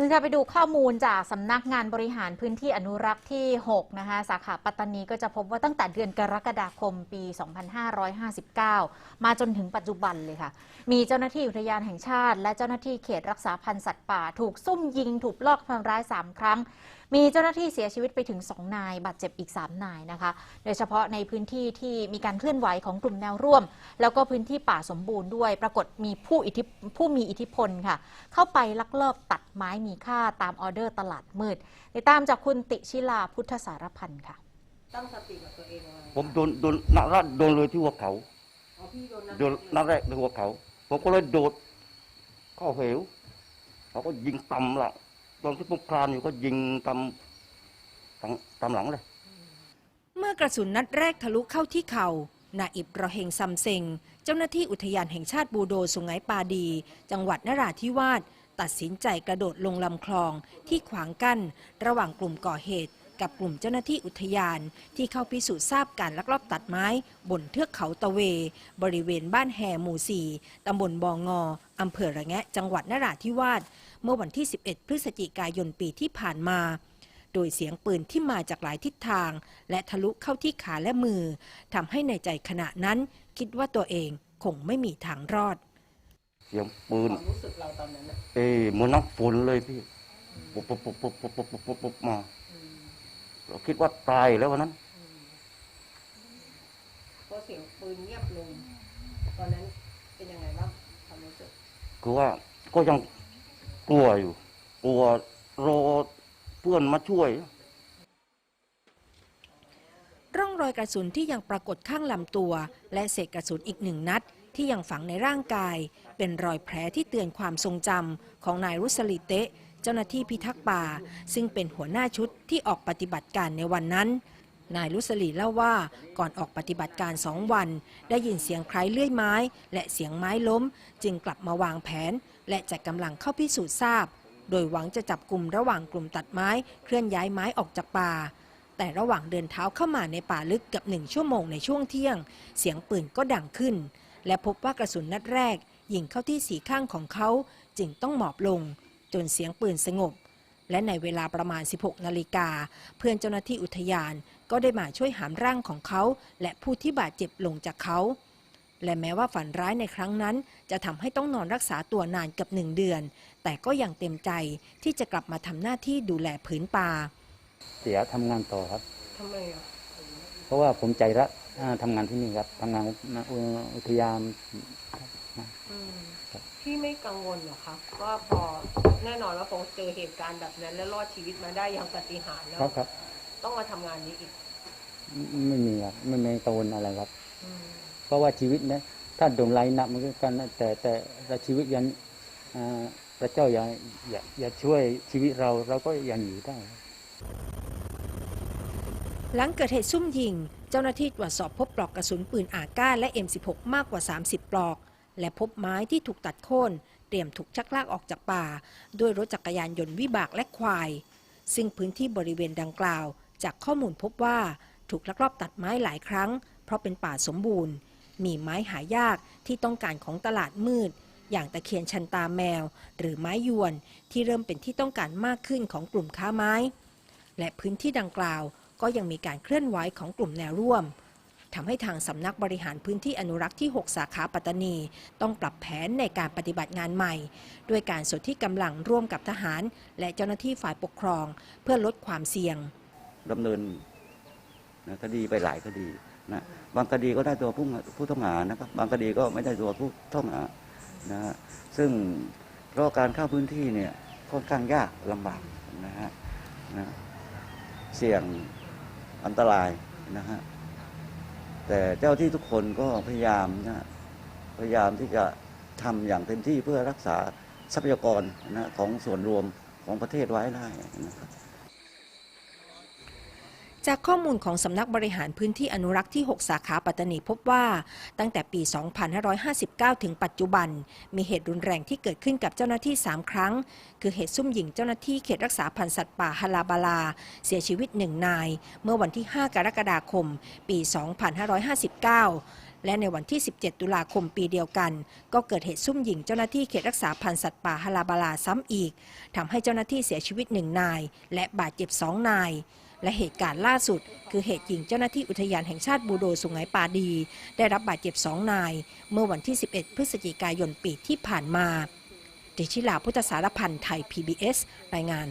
เราจะไปดูข้อมูลจากสำนักงานบริหารพื้นที่อนุรักษ์ที่ 6 นะคะ สาขาปัตตานีก็จะพบว่าตั้งแต่เดือนกรกฎาคมปี 2559 มาจนถึงปัจจุบันเลยค่ะ มีเจ้าหน้าที่อุทยานแห่งชาติ และเจ้าหน้าที่เขตรักษาพันธุ์สัตว์ป่า ถูกซุ่มยิง ถูกลอบทำร้าย 3 ครั้ง มีเจ้าหน้าที่เสียชีวิตไปถึง 2 นาย บาดเจ็บอีก 3 นายนะคะ โดยเฉพาะในพื้นที่ที่มีการเคลื่อนไหวของกลุ่มแนวร่วม แล้วก็พื้นที่ป่าสมบูรณ์ด้วย ปรากฏมีผู้อิทธิผู้มีอิทธิพลค่ะ เข้าไปลักลอบตัดไม้มีค่าตามออเดอร์ตลาดมืดติดตามจากคุณติชิลาพุทธสารพันธ์ค่ะ ตั้งสติกับตัวเองยังไงผมโดนโดนนัดแรกโดนเลยที่หัวเขาอ๋อพี่โดนนัดโดนนัดแรกในหัวเขา ผมก็เลยโดดเข้าเหวเขาก็ยิงต่ำละ ตอนที่ผมคลานอยู่ก็ยิงตามตำตำหลังเลย เมื่อกระสุนนัดแรกทะลุเข้าที่เข่านาอิบรอเฮงซัมเซง เจ้าหน้าที่อุทยานแห่งชาติบูโดสุงไหงปาดี จังหวัดนราธิวาสตัดสินใจกระโดดลงลำคลองที่ขวางกั้น ระหว่างกลุ่มก่อเหตุ กับกลุ่มเจ้าหน้าที่อุทยาน ที่เข้าพิสูจน์ทราบการลักลอบตัดไม้บนเทือกเขาตะเว บริเวณบ้านแห่หมู่สี่ตำบลบองงออำเภอระแงะ จังหวัดนราธิวาส เมื่อวันที่ 11 พฤศจิกายนปีที่ผ่านมา โดยเสียงปืนที่มาจากหลายทิศทาง และทะลุเข้าที่ขาและมือทำให้ในใจขณะนั้น คิดว่าตัวเองคงไม่มีทางรอด เสียงปืน เอ้ยเหมือนน้ำฝนเลยพี่ปุ๊บปุ๊บปุ๊บปุ๊บปุ๊บปุ๊บปุ๊บมา เราคิดว่าตายแล้ววันนั้นอืมพอเสียงปืนเงียบลงตอนนั้นเป็นยังไงบ้างความรู้สึกคือว่าก็ยังกลัวอยู่ กลัวรอเพื่อนมาช่วย ร่องรอยกระสุนที่ยังปรากฏข้างลำตัว และเศษกระสุนอีกหนึ่งนัด ที่ยังฝังในร่างกาย เป็นรอยแผลที่เตือนความทรงจำของนายรุสลิเตะ เจ้าหน้าที่พิทักษ์ป่า ซึ่งเป็นหัวหน้าชุดที่ออกปฏิบัติการในวันนั้น นายรุสลีเล่าว่าก่อนออกปฏิบัติการสองวัน ได้ยินเสียงคล้ายเลื่อยไม้ และเสียงไม้ล้ม จึงกลับมาวางแผน และจัดกำลังเข้าพิสูจน์ทราบ โดยหวังจะจับกลุ่มระหว่างกลุ่มตัดไม้เคลื่อนย้ายไม้ออกจากป่าแต่ระหว่างเดินเท้าเข้ามาในป่าลึกเกับหนึ่งชั่วโมงในช่วงเที่ยง เสียงปืนก็ดังขึ้น และพบว่ากระสุนนัดแรก ยิงเข้าที่สีข้างของเขาจึงต้องหมอบลง จนเสียงปืนสงบ และในเวลาประมาณ 16 นาฬิกา เพื่อนเจ้าหน้าที่อุทยานก็ได้มาช่วยหามร่างของเขา และผู้ที่บาดเจ็บลงจากเขา และแม้ว่าฝันร้ายในครั้งนั้น จะทำให้ต้องนอนรักษาตัวนานเกับหนึ่งเดือน แต่ก็ยังเต็มใจที่จะกลับมาทำหน้าที่ดูแลผืนป่า เสียทำงานต่อครับทำไมอะเพราะว่าผมใจรักอ่าทำงานที่นี่ครับทำงานอุอุทยานอืมพี่ ไม่กังวลเหรอคะว่าพอแน่นอนว่าพอเจอเหตุการณ์แบบนั้น แล้วรอดชีวิตมาได้อย่างปาฏิหาริย์แล้วครับครับต้องมาทำงานนี้อีกไม่ไม่มีครับไม่ไม่กังวลอะไรครับ อืมเพราะว่าชีวิตเนี่ยถ้าโดนไล่หนักมันก็กันนะแต่แต่แต่ชีวิตยังอ่าพระเจ้าอย่าอย่าอย่าช่วยชีวิตเราเราก็ยังอยู่ได้ หลังเกิดเหตุซุ่มยิง เจ้าหน้าที่ตรวจสอบพบปลอกกระสุนปืนอาก้าและ M16 มากกว่า 30 ปลอก และพบไม้ที่ถูกตัดโค่นเตรียมถูกชักลากออกจากป่า ด้วยรถจักรยานยนต์วิบากและควาย ซึ่งพื้นที่บริเวณดังกล่าว จากข้อมูลพบว่าถูกลักลอบตัดไม้หลายครั้ง เพราะเป็นป่าสมบูรณ์ มีไม้หายากที่ต้องการของตลาดมืด อย่างตะเคียนชันตาแมว หรือไม้ยวน ที่เริ่มเป็นที่ต้องการมากขึ้นของกลุ่มค้าไม้ และพื้นที่ดังกล่าวก็ยังมีการเคลื่อนไหวของกลุ่มแนวร่วม ทำให้ทางสำนักบริหารพื้นที่อนุรักษ์ที่ 6 สาขาปัตตานี ต้องปรับแผนในการปฏิบัติงานใหม่ ด้วยการสนที่กำลังร่วมกับทหาร และเจ้าหน้าที่ฝ่ายปกครอง เพื่อลดความเสี่ยงดำเนินนะคดีไปหลายคดีนะบางคดีก็ได้ตัวผู้ผู้ต้องหานะครับบางคดีก็ไม่ได้ตัวผู้ต้องหานะฮะซึ่งเพราะการเข้าพื้นที่เนี่ยค่อนข้างยากลำบากนะฮะนะเสี่ยงอันตรายนะฮะ แต่เจ้าที่ทุกคนก็พยายามนะพยายามที่จะทำอย่างเต็มที่เพื่อรักษาทรัพยากรนะของส่วนรวมของประเทศไว้ได้นะครับ จากข้อมูลของสำนักบริหารพื้นที่อนุรักษ์ที่ 6 สาขาปัตตานีพบว่า ตั้งแต่ปี 2559 ถึงปัจจุบัน มีเหตุรุนแรงที่เกิดขึ้นกับเจ้าหน้าที่ 3 ครั้ง คือเหตุซุ่มยิงเจ้าหน้าที่เขตรักษาพันธุ์สัตว์ป่าฮาลาบาลา เสียชีวิตหนึ่งนาย เมื่อวันที่ 5 กรกฎาคม ปี 2559และในวันที่ 17 ตุลาคมปีเดียวกัน ก็เกิดเหตุซุ่มยิงเจ้าหน้าที่เขตรักษาพันธุ์สัตว์ป่าฮาลาบาลาซ้ำอีกทำให้เจ้าหน้าที่เสียชีวิตหนึ่งนาย และบาดเจ็บสองนาย และเหตุการณ์ล่าสุด คือเหตุยิงเจ้าหน้าที่อุทยานแห่งชาติบูโดสุงไหงปาดี ได้รับบาดเจ็บสองนาย เมื่อวันที่ 11 พฤศจิกายนปีที่ผ่านมาดิชิลาพุทธสารพันธ์ไทย PBS รายงาน